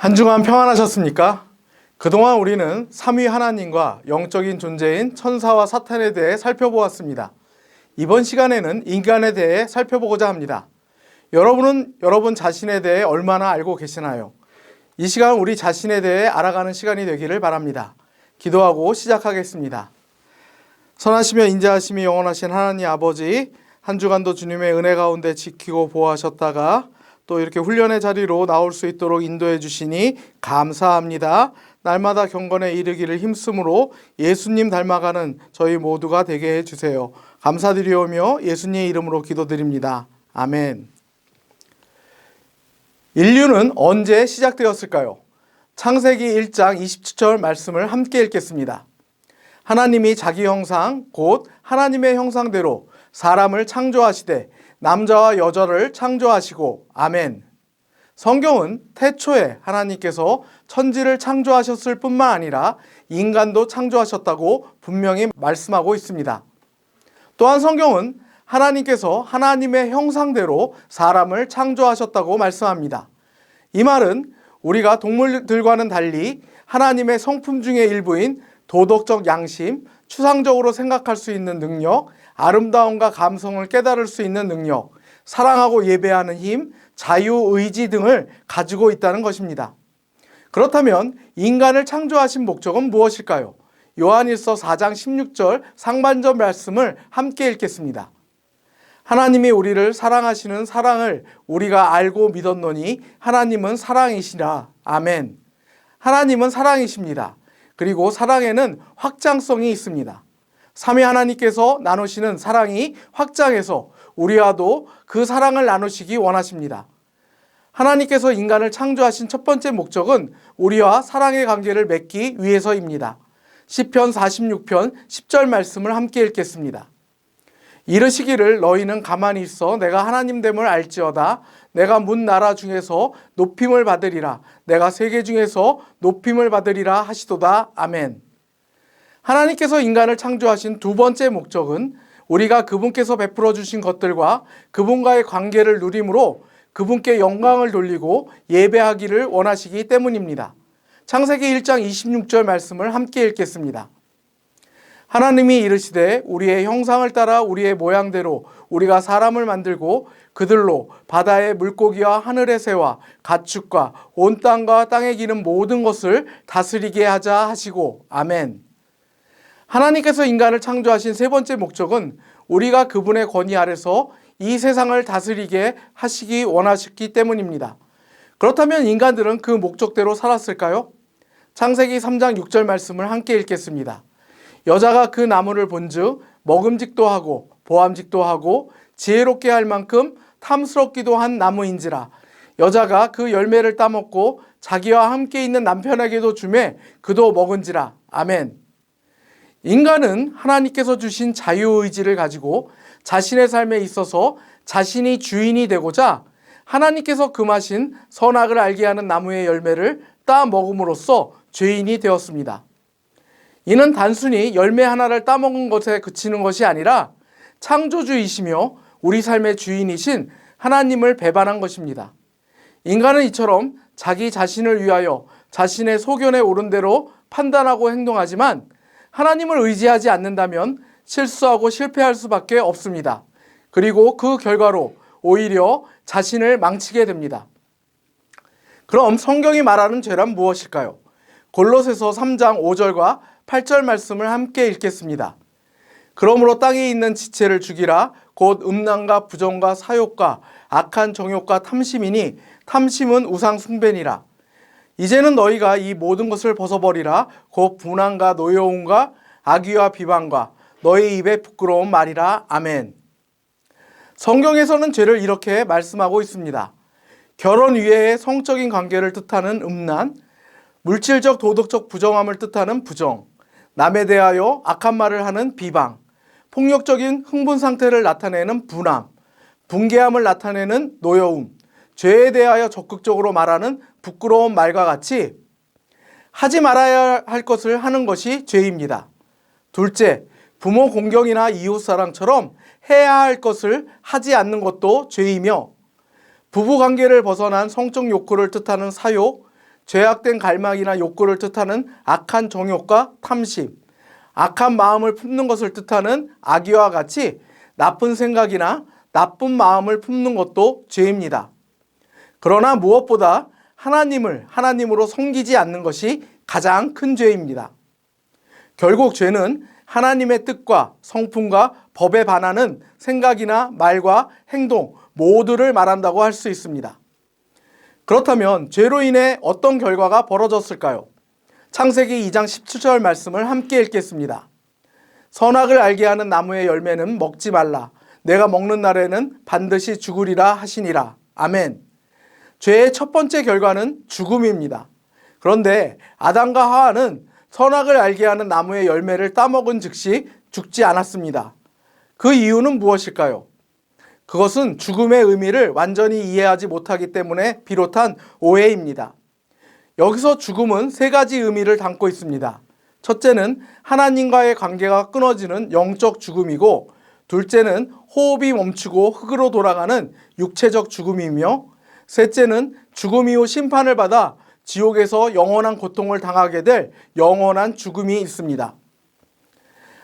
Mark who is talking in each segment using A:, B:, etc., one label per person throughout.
A: 한 주간 평안하셨습니까? 그동안 우리는 삼위 하나님과 영적인 존재인 천사와 사탄에 대해 살펴보았습니다. 이번 시간에는 인간에 대해 살펴보고자 합니다. 여러분은 여러분 자신에 대해 얼마나 알고 계시나요? 이 시간 우리 자신에 대해 알아가는 시간이 되기를 바랍니다. 기도하고 시작하겠습니다. 선하시며 인자하심이 영원하신 하나님 아버지 한 주간도 주님의 은혜 가운데 지키고 보호하셨다가 또 이렇게 훈련의 자리로 나올 수 있도록 인도해 주시니 감사합니다. 날마다 경건에 이르기를 힘쓰므로 예수님 닮아가는 저희 모두가 되게 해 주세요. 감사드리오며 예수님의 이름으로 기도드립니다. 아멘. 인류는 언제 시작되었을까요? 창세기 1장 27절 말씀을 함께 읽겠습니다. 하나님이 자기 형상 곧 하나님의 형상대로 사람을 창조하시되 남자와 여자를 창조하시고 아멘. 성경은 태초에 하나님께서 천지를 창조하셨을 뿐만 아니라 인간도 창조하셨다고 분명히 말씀하고 있습니다. 또한 성경은 하나님께서 하나님의 형상대로 사람을 창조하셨다고 말씀합니다. 이 말은 우리가 동물들과는 달리 하나님의 성품 중의 일부인 도덕적 양심, 추상적으로 생각할 수 있는 능력, 아름다움과 감성을 깨달을 수 있는 능력, 사랑하고 예배하는 힘, 자유의지 등을 가지고 있다는 것입니다. 그렇다면 인간을 창조하신 목적은 무엇일까요? 요한일서 4장 16절 상반절 말씀을 함께 읽겠습니다. 하나님이 우리를 사랑하시는 사랑을 우리가 알고 믿었노니 하나님은 사랑이시라. 아멘. 하나님은 사랑이십니다. 그리고 사랑에는 확장성이 있습니다. 삼위 하나님께서 나누시는 사랑이 확장해서 우리와도 그 사랑을 나누시기 원하십니다. 하나님께서 인간을 창조하신 첫 번째 목적은 우리와 사랑의 관계를 맺기 위해서입니다. 시편 46편 10절 말씀을 함께 읽겠습니다. 이르시기를 너희는 가만히 있어 내가 하나님 됨을 알지어다 내가 문 나라 중에서 높임을 받으리라 내가 세계 중에서 높임을 받으리라 하시도다 아멘. 하나님께서 인간을 창조하신 두 번째 목적은 우리가 그분께서 베풀어 주신 것들과 그분과의 관계를 누림으로 그분께 영광을 돌리고 예배하기를 원하시기 때문입니다. 창세기 1장 26절 말씀을 함께 읽겠습니다. 하나님이 이르시되 우리의 형상을 따라 우리의 모양대로 우리가 사람을 만들고 그들로 바다의 물고기와 하늘의 새와 가축과 온 땅과 땅에 기는 모든 것을 다스리게 하자 하시고 아멘. 하나님께서 인간을 창조하신 세 번째 목적은 우리가 그분의 권위 아래서 이 세상을 다스리게 하시기 원하셨기 때문입니다. 그렇다면 인간들은 그 목적대로 살았을까요? 창세기 3장 6절 말씀을 함께 읽겠습니다. 여자가 그 나무를 본즉 먹음직도 하고 보암직도 하고 지혜롭게 할 만큼 탐스럽기도 한 나무인지라 여자가 그 열매를 따먹고 자기와 함께 있는 남편에게도 주매 그도 먹은지라 아멘. 인간은 하나님께서 주신 자유의지를 가지고 자신의 삶에 있어서 자신이 주인이 되고자 하나님께서 금하신 선악을 알게 하는 나무의 열매를 따 먹음으로써 죄인이 되었습니다. 이는 단순히 열매 하나를 따먹은 것에 그치는 것이 아니라 창조주이시며 우리 삶의 주인이신 하나님을 배반한 것입니다. 인간은 이처럼 자기 자신을 위하여 자신의 소견에 오른 대로 판단하고 행동하지만 하나님을 의지하지 않는다면 실수하고 실패할 수밖에 없습니다. 그리고 그 결과로 오히려 자신을 망치게 됩니다. 그럼 성경이 말하는 죄란 무엇일까요? 골로새서 3장 5절과 8절 말씀을 함께 읽겠습니다. 그러므로 땅에 있는 지체를 죽이라 곧 음란과 부정과 사욕과 악한 정욕과 탐심이니 탐심은 우상 숭배니라. 이제는 너희가 이 모든 것을 벗어버리라 곧 분한과 노여움과 악의와 비방과 너희 입에 부끄러운 말이라 아멘. 성경에서는 죄를 이렇게 말씀하고 있습니다. 결혼 이외의 성적인 관계를 뜻하는 음란, 물질적 도덕적 부정함을 뜻하는 부정, 남에 대하여 악한 말을 하는 비방, 폭력적인 흥분 상태를 나타내는 분함, 붕괴함을 나타내는 노여움, 죄에 대하여 적극적으로 말하는 부끄러운 말과 같이 하지 말아야 할 것을 하는 것이 죄입니다. 둘째, 부모 공경이나 이웃 사랑처럼 해야 할 것을 하지 않는 것도 죄이며 부부 관계를 벗어난 성적 욕구를 뜻하는 사욕, 죄악된 갈망이나 욕구를 뜻하는 악한 정욕과 탐심, 악한 마음을 품는 것을 뜻하는 악의와 같이 나쁜 생각이나 나쁜 마음을 품는 것도 죄입니다. 그러나 무엇보다 하나님을 하나님으로 섬기지 않는 것이 가장 큰 죄입니다. 결국 죄는 하나님의 뜻과 성품과 법에 반하는 생각이나 말과 행동 모두를 말한다고 할 수 있습니다. 그렇다면 죄로 인해 어떤 결과가 벌어졌을까요? 창세기 2장 17절 말씀을 함께 읽겠습니다. 선악을 알게 하는 나무의 열매는 먹지 말라. 내가 먹는 날에는 반드시 죽으리라 하시니라. 아멘. 죄의 첫 번째 결과는 죽음입니다. 그런데 아담과 하와는 선악을 알게 하는 나무의 열매를 따먹은 즉시 죽지 않았습니다. 그 이유는 무엇일까요? 그것은 죽음의 의미를 완전히 이해하지 못하기 때문에 비롯한 오해입니다. 여기서 죽음은 세 가지 의미를 담고 있습니다. 첫째는 하나님과의 관계가 끊어지는 영적 죽음이고, 둘째는 호흡이 멈추고 흙으로 돌아가는 육체적 죽음이며, 셋째는 죽음 이후 심판을 받아 지옥에서 영원한 고통을 당하게 될 영원한 죽음이 있습니다.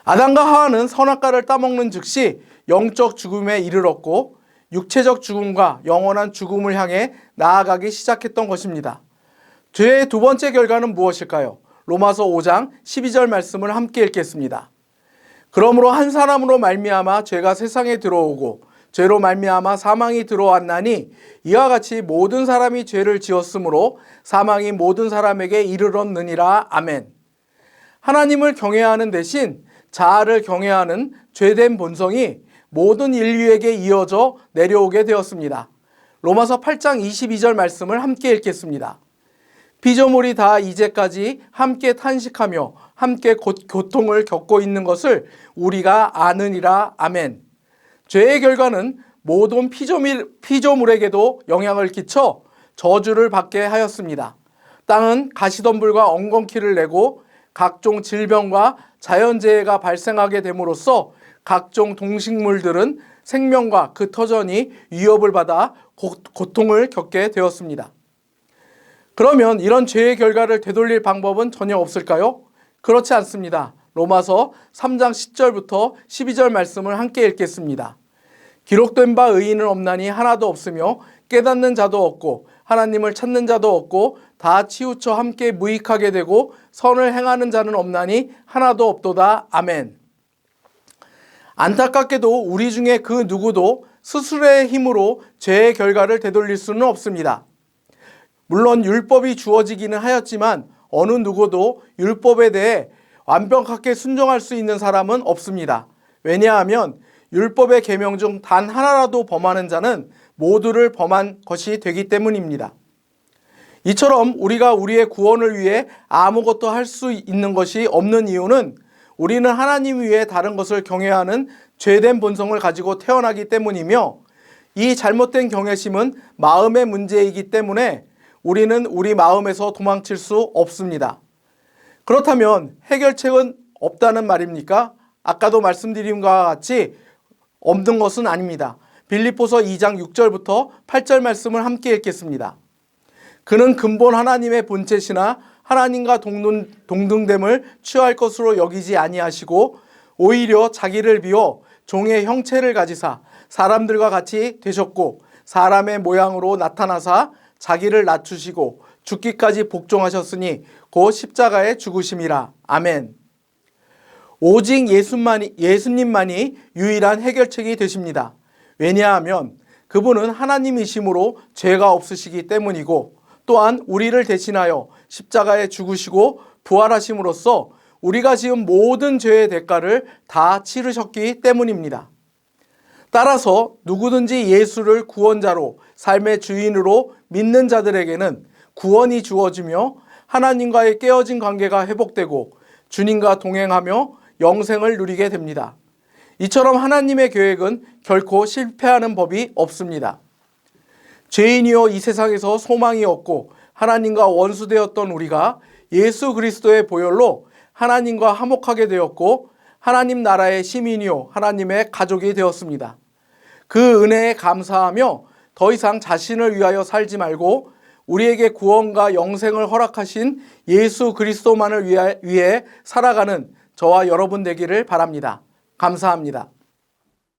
A: 아담과 하와는 선악과를 따먹는 즉시 영적 죽음에 이르렀고 육체적 죽음과 영원한 죽음을 향해 나아가기 시작했던 것입니다. 죄의 두 번째 결과는 무엇일까요? 로마서 5장 12절 말씀을 함께 읽겠습니다. 그러므로 한 사람으로 말미암아 죄가 세상에 들어오고 죄로 말미암아 사망이 들어왔나니 이와 같이 모든 사람이 죄를 지었으므로 사망이 모든 사람에게 이르렀느니라 아멘. 하나님을 경외하는 대신 자아를 경외하는 죄된 본성이 모든 인류에게 이어져 내려오게 되었습니다. 로마서 8장 22절 말씀을 함께 읽겠습니다. 피조물이 다 이제까지 함께 탄식하며 함께 고통을 겪고 있는 것을 우리가 아느니라 아멘. 죄의 결과는 모든 피조물, 피조물에게도 영향을 끼쳐 저주를 받게 하였습니다. 땅은 가시덤불과 엉겅퀴를 내고 각종 질병과 자연재해가 발생하게 됨으로써 각종 동식물들은 생명과 그 터전이 위협을 받아 고 통을 겪게 되었습니다. 그러면 이런 죄의 결과를 되돌릴 방법은 전혀 없을까요? 그렇지 않습니다. 로마서 3장 10절부터 12절 말씀을 함께 읽겠습니다. 기록된 바 의인은 없나니 하나도 없으며 깨닫는 자도 없고 하나님을 찾는 자도 없고 다 치우쳐 함께 무익하게 되고 선을 행하는 자는 없나니 하나도 없도다. 아멘. 안타깝게도 우리 중에 그 누구도 스스로의 힘으로 죄의 결과를 되돌릴 수는 없습니다. 물론 율법이 주어지기는 하였지만 어느 누구도 율법에 대해 완벽하게 순종할 수 있는 사람은 없습니다. 왜냐하면 율법의 계명 중 단 하나라도 범하는 자는 모두를 범한 것이 되기 때문입니다. 이처럼 우리가 우리의 구원을 위해 아무것도 할 수 있는 것이 없는 이유는 우리는 하나님 위에 다른 것을 경외하는 죄된 본성을 가지고 태어나기 때문이며 이 잘못된 경외심은 마음의 문제이기 때문에 우리는 우리 마음에서 도망칠 수 없습니다. 그렇다면 해결책은 없다는 말입니까? 아까도 말씀드린 것과 같이 없는 것은 아닙니다. 빌립보서 2장 6절부터 8절 말씀을 함께 읽겠습니다. 그는 근본 하나님의 본체시나 하나님과 동등, 동등됨을 취할 것으로 여기지 아니하시고 오히려 자기를 비워 종의 형체를 가지사 사람들과 같이 되셨고 사람의 모양으로 나타나사 자기를 낮추시고 죽기까지 복종하셨으니 곧 십자가에 죽으심이라. 아멘. 오직 예수만이, 예수님만이 유일한 해결책이 되십니다. 왜냐하면 그분은 하나님이심으로 죄가 없으시기 때문이고 또한 우리를 대신하여 십자가에 죽으시고 부활하심으로써 우리가 지은 모든 죄의 대가를 다 치르셨기 때문입니다. 따라서 누구든지 예수를 구원자로 삶의 주인으로 믿는 자들에게는 구원이 주어지며 하나님과의 깨어진 관계가 회복되고 주님과 동행하며 영생을 누리게 됩니다. 이처럼 하나님의 계획은 결코 실패하는 법이 없습니다. 죄인이요 이 세상에서 소망이 없고 하나님과 원수되었던 우리가 예수 그리스도의 보혈로 하나님과 화목하게 되었고 하나님 나라의 시민이요 하나님의 가족이 되었습니다. 그 은혜에 감사하며 더 이상 자신을 위하여 살지 말고 우리에게 구원과 영생을 허락하신 예수 그리스도만을 위해 살아가는 저와 여러분 되기를 바랍니다. 감사합니다.